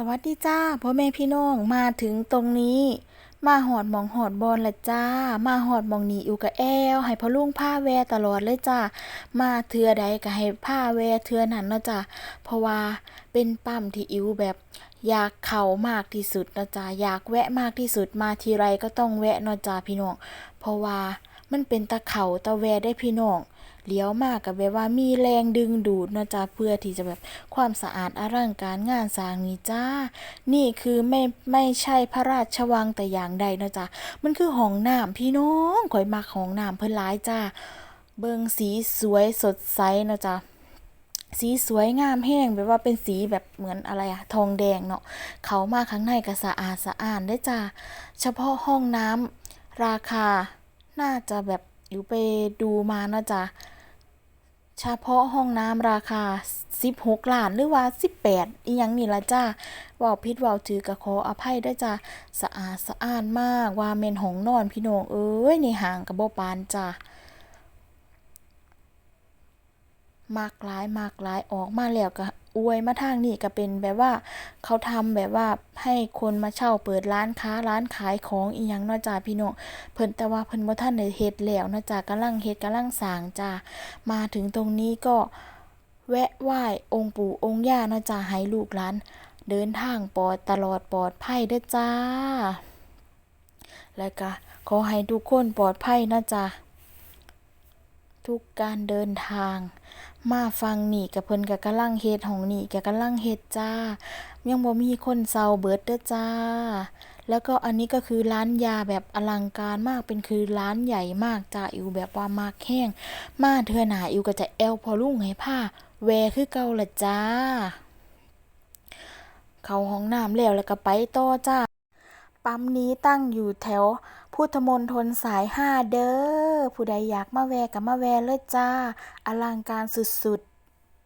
สวัสดีจ้าพ่อแม่พี่น้องมาถึงตรงนี้ มาหอดมองหอดบอลละจ้า มาหอดมองนีอยู่กับแอลให้พ่อลุงผ้าแวตลอดเลยจ้ามาเทือใดก็ให้ผ้าแวเทือนั้นเนาะจ้าเพราะว่าเป็นปั๊มที่อิวแบบอยากเข้ามากที่สุดเนาะจ้าอยากแวะมากที่สุดมาทีไรก็ต้องแวะเนาะจ้าพี่น้องเพราะว่ามันเป็นตะเขาตะแวได้พี่น้อง เลี้ยวมากกับแบบว่ามีแรงดึงดูดเนาะจ้าเพื่อที่จะแบบความสะอาดอลังการงานสร้างนี่จ้า นี่คือไม่ไม่ใช่พระราชวังแต่อย่างใดเนาะจ้ามันคือห้องน้ำพี่น้องข่อยมักห้องน้ำเพิ่นหลายจ้า เบิงสีสวยสดใสเนาะจ้าสีสวยงามแห้งแบบว่าเป็นสีแบบเหมือนอะไรอะทองแดงเนาะเขามาข้างในก็สะอาดสะอ้านได้จ้าเฉพาะห้องน้ำราคาน่าจะแบบ อยู่ไปดูมาเนาะจ้าเฉพาะห้องน้ำราคา 16 ล้านหรือว่า 18 อีหยังนี่ละจ้าว้าผิดว้าถือก็ขออภัยด้วยจ้าสะอาดสะอ้านมากว่าแม่นห้องนอนพี่น้องเอ้ยในห้างก็บ่ปานจ้ามากหลายมากหลายออกมาแล้วก็ อวยมาทางนี้ก็เป็นแบบว่า เขาทำแบบว่าให้คนมาเช่าเปิดร้านค้าร้านขายของอีหยังเนาะจ้าพี่น้องเพิ่นแต่ว่าเพิ่นบ่ทันได้เฮ็ดแล้วเนาะจ้ากำลังเฮ็ดกำลังสร้างจ้ามาถึงตรงนี้ก็แวะไหว้องค์ปู่องค์ย่าเนาะจ้าให้ลูกหลานเดินทางปลอดตลอดปลอดภัยเด้อจ้า แล้วก็ขอให้ทุกคนปลอดภัยนะจ้า ทุกการเดินทาง มาฟังนี่กับเพิ่นก็กำลังเฮ็ดของนี่ก็กำลังเฮ็ดจ้า ยังบ่มีคนเซาเบิดเด้อจ้า แล้วก็อันนี้ก็คือร้านยาแบบอลังการมากเป็นคือร้านใหญ่มากจ้าอิวแบบว่ามากแห้ง มาเทื่อหน้าอิวก็จะแอลพอลุ่งให้ผ้าแวคือเก่าละจ้า เข้าห้องน้ำแล้วแล้วก็ไปต่อจ้า ปั๊มนี้ตั้งอยู่แถว พุทธมณฑลสายห้าเด้อ ผู้ใดอยากมาแวะก็มาแวะเลยจ้า อลังการสุด